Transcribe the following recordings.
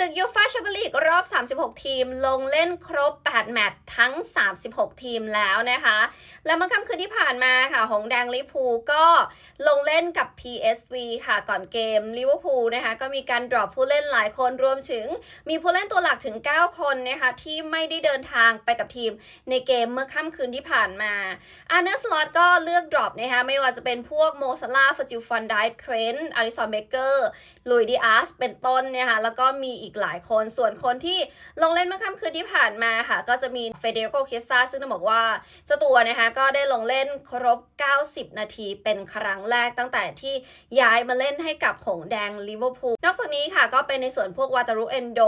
ศึกยูฟ่าแชมเปี้ยนลีกรอบ 36 ทีม ลงเล่นครบ 8 แมตช์ทั้ง 36 ทีมแล้วนะคะ และเมื่อค่ำคืนที่ผ่านมาค่ะ หงแดงลิเวอร์พูลก็ลงเล่นกับ PSV ค่ะ ก่อนเกมลิเวอร์พูลนะคะ ก็มีการดรอปผู้เล่นหลายคนรวมถึง มีผู้เล่นตัวหลักถึง 9 คนนะคะ ที่ไม่ได้เดินทางไปกับทีมในเกมเมื่อค่ำคืนที่ผ่านมาอาร์เนสลอตก็เลือกดรอปนะคะไม่ว่าจะเป็นพวกโมซาลาฟจิลฟันไดเทรนต์อาริสันเบเกอร์ลุยดิอาสเป็นต้นนะคะแล้วก็มีอีกหลายคน ส่วนคนที่ลงเล่นเมื่อค่ำคืนที่ผ่านมาค่ะ ก็จะมีเฟเดริโกเคซาซึ่งต้องบอกว่าเจ้าตัวนะคะก็ได้ลงเล่นครบ 90 นาทีเป็นครั้งแรกตั้งแต่ที่ย้ายมาเล่นให้กับหงแดงลิเวอร์พูลนอกจากนี้ค่ะก็เป็นในส่วนพวกวาตารุเอนโด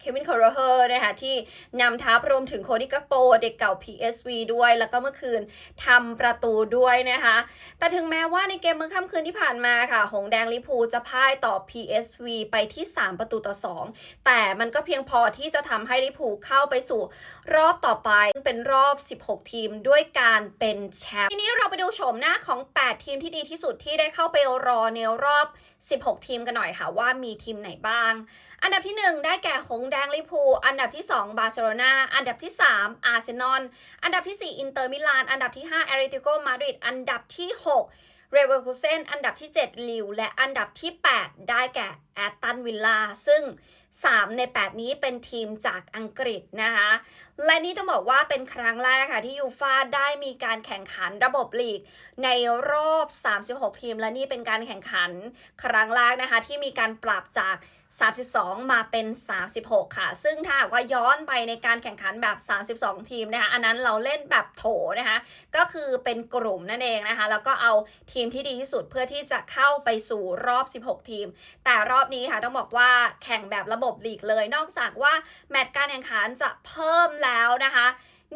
เควินคอร์เฮอร์นะคะที่นำทัพรวมถึงโคดิกาโปเด็กเก่า PSV ด้วย แล้วก็เมื่อคืนทำประตูด้วยนะคะ แต่ถึงแม้ว่าในเกมเมื่อค่ำคืนที่ผ่านมาค่ะ หงแดงลิเวอร์พูลจะพ่ายต่อ PSV ไปที่ 3 ประตูต่อ2 แต่มันก็เพียงพอที่จะทำให้ลิพูเข้าไปสู่รอบต่อไป ซึ่งเป็นรอบ 16 ทีมด้วยการเป็นแชมป์ทีนี้เราไปดูโฉมหน้าของ 8 ทีมที่ดีที่สุดที่ได้เข้าไปรอในรอบ 16 ทีมกันหน่อยค่ะว่ามีทีมไหนบ้าง อันดับที่ 1 ได้แก่หงแดงลิพูอันดับที่ 2 บาร์เซโลนาอันดับที่ 3 อาร์เซนอลอันดับที่ 4 อินเตอร์มิลาน อันดับที่ 5 แอริติโกมาดริดอันดับที่ 6 เรเวอร์คูเซนอันดับที่ 7 ลิว และอันดับที่ 8 ได้แก่แอตตันวิลล่าซึ่ง 3 ใน 8 นี้เป็นทีมจากอังกฤษนะคะ และนี่ต้องบอกว่าเป็นครั้งแรกค่ะที่ยูฟาได้มีการแข่งขันระบบลีก ในรอบ 36 ทีม และนี่เป็นการแข่งขันครั้งแรกนะคะที่มีการปรับจาก 32 มาเป็น 36 ค่ะ ซึ่งถ้าหากว่าย้อนไปในการแข่งขันแบบ 32 ทีมนะคะ อันนั้นเราเล่นแบบโถนะคะ ก็คือเป็นกลุ่มนั่นเองนะคะ แล้วก็เอาทีมที่ดีที่สุดเพื่อที่จะเข้าไปสู่รอบ 16 ทีม แต่รอบนี้ค่ะต้องบอกว่าแข่งแบบระบบลีกเลย นอกจากว่าแมตช์การแข่งขันจะเพิ่มแล้วนะคะ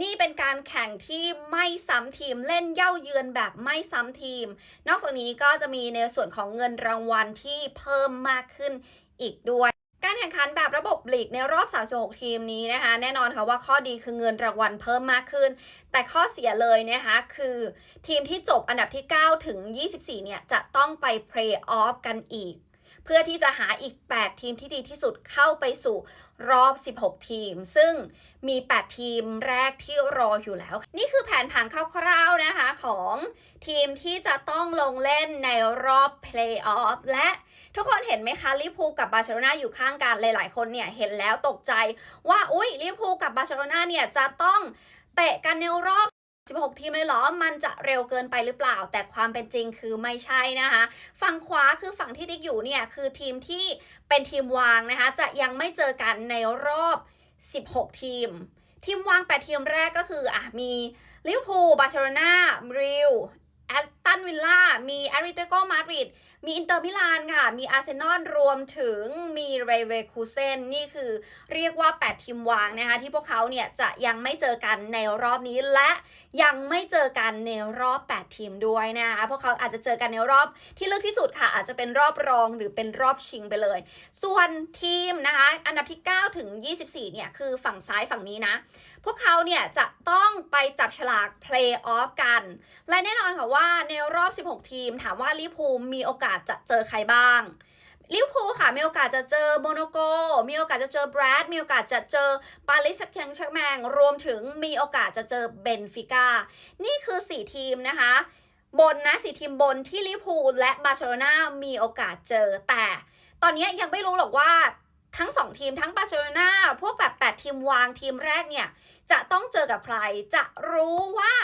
นี่เป็นการแข่งที่ไม่ซ้ำทีมเล่นเย่าเยือนแบบไม่ซ้ำทีม นอกจากนี้ก็จะมีในส่วนของเงินรางวัลที่เพิ่มมากขึ้น อีกด้วยการแข่งขันแบบระบบลีกในรอบ 36 ทีมนี้นะคะ แน่นอนค่ะว่าข้อดีคือเงินรางวัลเพิ่มมากขึ้น แต่ข้อเสียเลยนะคะคือทีมที่จบอันดับที่ 9 ถึง 24 เนี่ยจะต้องไปเพลย์ออฟกันอีก เพื่อที่จะหาอีก 8 ทีมที่ดีที่สุดเข้าไปสู่รอบ 16 ทีม ซึ่งมี 8 ทีมแรกที่รออยู่แล้ว นี่คือแผนผังคร่าวๆนะคะของทีมที่จะต้องลงเล่นในรอบเพลย์ออฟและทุกคนเห็นไหมคะลิพูกับบาร์เซโลนาอยู่ข้างกันหลายๆ คนเนี่ยเห็นแล้วตกใจว่า อุ้ยลิพูกับบาร์เซโลนาเนี่ยจะต้องเตะกันในรอบ 16 ทีมเลยเหรอ มันจะเร็วเกินไปหรือเปล่า แต่ความเป็นจริงคือไม่ใช่นะคะ ฝั่งขวาคือฝั่งที่ติ๊กอยู่เนี่ย คือทีมที่เป็นทีมวางนะคะ จะยังไม่เจอกันในรอบ 16 ทีม ทีมวาง 8 ทีมแรกก็คืออะมีลิเวอร์พูลบาร์เซโลนาริวแอต ตันวิลล่า มีอาริเตโกมาดริด มีอินเตอร์มิลานค่ะ มีอาร์เซนอลรวมถึงมีเรเวคูเซนนี่คือเรียกว่า 8 ทีมวางนะคะ ที่พวกเขาเนี่ยจะยังไม่เจอกันในรอบนี้และยังไม่เจอกันในรอบ 8 ทีมด้วยนะคะพวกเขาอาจจะเจอกันในรอบที่เลือกที่สุดค่ะ อาจจะเป็นรอบรองหรือเป็นรอบชิงไปเลย ส่วนทีมนะคะอันดับที่ 9 ถึง 24 เนี่ยคือฝั่งซ้ายฝั่งนี้นะ พวกเขาเนี่ยจะต้องไปจับฉลากเพลย์ออฟกัน และแน่นอนค่ะว่าในในรอบ 16 ทีม ถามว่าลิพูมีโอกาสจะเจอใครบ้างลิเวอร์พูลค่ะมีโอกาสจะเจอโมโนโก มีโอกาสจะเจอแบรดมีโอกาสจะเจอปาริสแซงต์แชร์แมงรวมถึงมีโอกาสจะเจอเบนฟิก้านี่คือ 4 ทีมนะคะ บนนะสี่ทีมบนที่ลิเวอร์พูลและบาร์เซโลนามีโอกาสเจอ แต่ตอนนี้ยังไม่รู้หรอกว่าทั้ง 2 ทีมทั้งบาร์เซโลนาพวกแบบ 8 ทีมวางทีมแรกเนี่ย จะต้องเจอกับใครจะรู้ว่า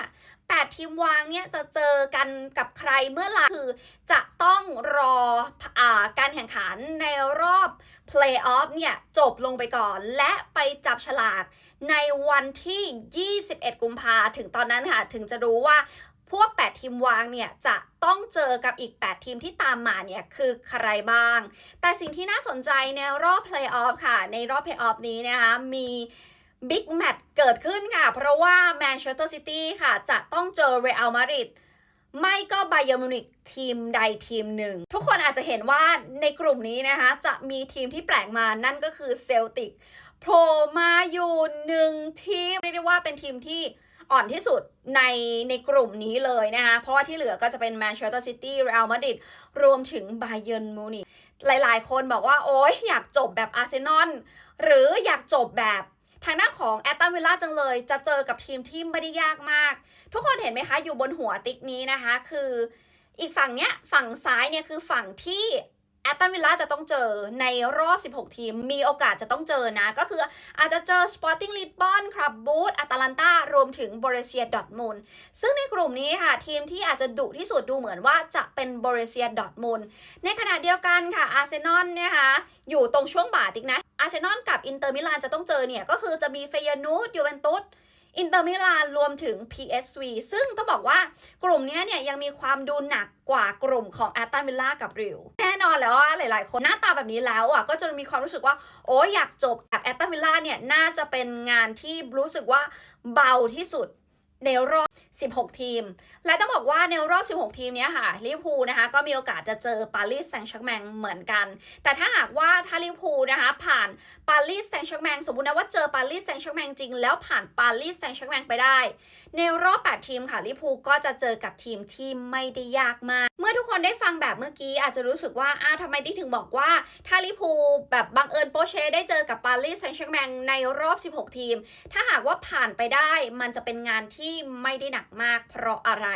8 ทีมวางเนี่ยจะเจอกันกับใครเมื่อไหร่คือจะต้องรออการแข่งขันในรอบ Play-off เนี่ยจบลงไปก่อน และไปจับฉลากในวันที่ 21 กุมภาถึงตอนนั้นค่ะ ถึงจะรู้ว่าพวก 8 ทีมวางเนี่ยจะต้องเจอกับอีก 8 ทีมที่ตามมาเนี่ยคือใครบ้าง แต่สิ่งที่น่าสนใจในรอบ Play-off ค่ะ ในรอบ Play-off นี้นะคะมี บิ๊กแมตช์เกิดขึ้นค่ะ เพราะว่าแมนเชสเตอร์ซิตี้ค่ะ จะต้องเจอเรอัลมาดริดไม่ก็ไบเยอร์มิวนิกทีมใดทีมหนึ่ง ทุกคนอาจจะเห็นว่าในกลุ่มนี้นะคะ จะมีทีมที่แปลกมานั่นก็คือเซลติกโผล่มาอยู่หนึ่งทีมเรียกได้ว่าเป็นทีมที่อ่อนที่สุดในในกลุ่มนี้เลยนะคะ เพราะว่าที่เหลือก็จะเป็นแมนเชสเตอร์ซิตี้เรอัลมาดริดรวมถึงไบเยอร์มิวนิกหลายๆ คนบอกว่า โอ๊ยอยากจบแบบอาร์เซนอลหรืออยากจบแบบ ทางหน้านของแอตตันวิลล่าจังเลย จะเจอกับทีมที่ไม่ได้ยากมาก ทุกคนเห็นไหมคะ อยู่บนหัวติ๊กนี้นะคะ คืออีกฝั่งเนี้ยฝั่งซ้ายเนี่ยคือฝั่งที่ แอตตันวิลล่าจะต้องเจอในรอบ 16 ทีม มีโอกาสจะต้องเจอนะ ก็คืออาจจะเจอ Sporting Lisbon ครับบูธอาตาลันตารวมถึงบริเซียดอร์ทมุนซึ่งในกลุ่มนี้ค่ะ ทีมที่อาจจะดุที่สุดดูเหมือนว่าจะเป็นบริเซียดอร์ทมุนในขณะเดียวกันค่ะอาร์เซนอลนะคะอยู่ตรงช่วงบ่าติกนะอาร์เซนอลกับอินเตอร์มิลานจะต้องเจอเนี่ย ก็คือจะมีเฟยนูดยูเวนตุส อินเตอร์มิลานรวมถึง PSV ซึ่งต้องบอกว่ากลุ่มนี้เนี่ยยังมีความดูหนักกว่ากลุ่มของแอตตันวิลล่ากับริวแน่นอนแล้วว่าหลาย ๆ คนหน้าตาแบบนี้แล้วอะก็จะมีความรู้สึกว่า โอ้อยากจบกับแอตตันวิลล่าเนี่ยน่าจะเป็นงานที่รู้สึกว่าเบาที่สุด ในรอบ 16 ทีม และต้องบอกว่าในรอบ 16 ทีมนี้ค่ะลิเวอร์พูลนะคะ ก็มีโอกาสจะเจอปารีสแซงต์แชร์แมงเหมือนกัน แต่ถ้าหากว่าถ้าลิเวอร์พูลนะคะ ผ่านปารีสแซงต์แชร์แมงสมมุตินะว่าเจอปารีสแซงต์แชร์แมงจริง แล้วผ่านปารีสแซงต์แชร์แมงไปได้ ในรอบ 8 ทีมค่ะลิเวอร์พูลก็จะเจอกับทีมที่ไม่ได้ยากมาก เมื่อทุกคนได้ฟังแบบเมื่อกี้อาจจะรู้สึกว่าอ้าวทำไมดิถึงบอกว่าถ้าลิเวอร์พูลแบบบังเอิญโปเช่ได้เจอกับปารีสแซงต์แชร์แมงในรอบ 16 ทีม ถ้าหากว่าผ่านไปได้มันจะเป็นงานที่ไม่ได้หนักมาก เพราะอะไร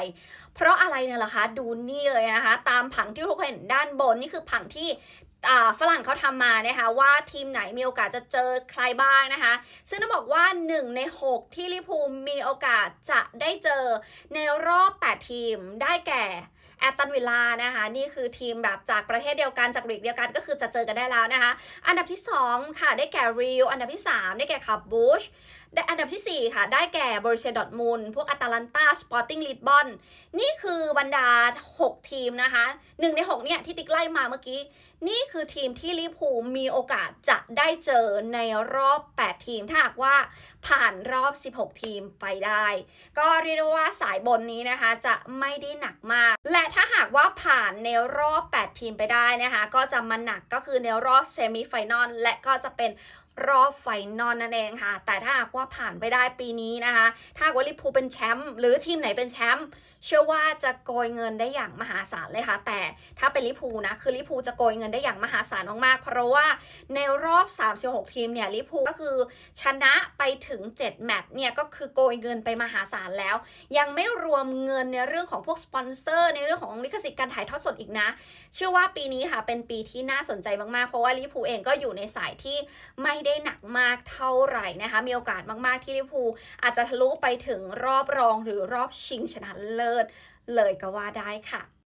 เพราะอะไรเนี่ยล่ะคะ ดูนี่เลยนะคะ ตามผังที่ทุกคนเห็นด้านบนนี่คือผังที่ฝรั่งเขาทำมานะคะว่าทีมไหนมีโอกาสจะเจอใครบ้างนะคะ ซึ่งต้องบอกว่า 1 ใน 6 ที่ลิพูมีโอกาสจะได้เจอในรอบ 8 ทีมได้แก่แอตตันวิลล่านะคะ นี่คือทีมแบบจากประเทศเดียวกันจากลีกเดียวกันก็คือจะเจอกันได้แล้วนะคะ อันดับที่ 2 ค่ะได้แก่รีวอันดับที่ 3 ได้แก่คาบูช อันดับทีสี่ 4 ค่ะ ได้แก่บริเซียดอทมุนด์พวกอาตาลันตาสปอร์ติ้งลิสบอนนี่คือบรรดา 6 ทีมนะคะหนึ่งใน 6 เนี่ย ที่ติ๊กไล่มาเมื่อกี้ นี่คือทีมที่ลิเวอร์พูลมีโอกาสจะได้เจอในรอบ 8 ทีม ถ้าหากว่าผ่านรอบ 16 ทีมไปได้ ก็เรียกได้ว่าสายบนนี้นะคะ จะไม่ได้หนักมาก และถ้าหากว่าผ่านในรอบ 8 ทีมไปได้นะคะ ก็จะมาหนักก็คือในรอบเซมิไฟนอลและก็จะเป็น รอบไฟนอลนั่นเองค่ะ แต่ถ้าหากว่าผ่านไปได้ปีนี้นะคะ ถ้าว่าลิพูเป็นแชมป์หรือทีมไหนเป็นแชมป์เชื่อว่าจะโกยเงินได้อย่างมหาศาลเลยค่ะ แต่ถ้าเป็นลิพูนะคือลิพูจะโกยเงินได้อย่างมหาศาลมากๆ เพราะว่าในรอบ 36 ทีมเนี่ยลิพูก็คือชนะไปถึง 7 แมตช์เนี่ยก็คือโกยเงินไปมหาศาลแล้ว ยังไม่รวมเงินในเรื่องของพวกสปอนเซอร์ ในเรื่องของลิขสิทธิ์การถ่ายทอดสดอีกนะ เชื่อว่าปีนี้ค่ะเป็นปีที่น่าสนใจมากๆ เพราะว่าลิพูเองก็อยู่ในสายที่ไม่ได้หนักมากเท่าไหร่นะคะ มีโอกาสมากๆที่ลิเวอร์พูลอาจจะทะลุไปถึงรอบรองหรือรอบชิงชนะเลิศเลยก็ว่าได้ค่ะ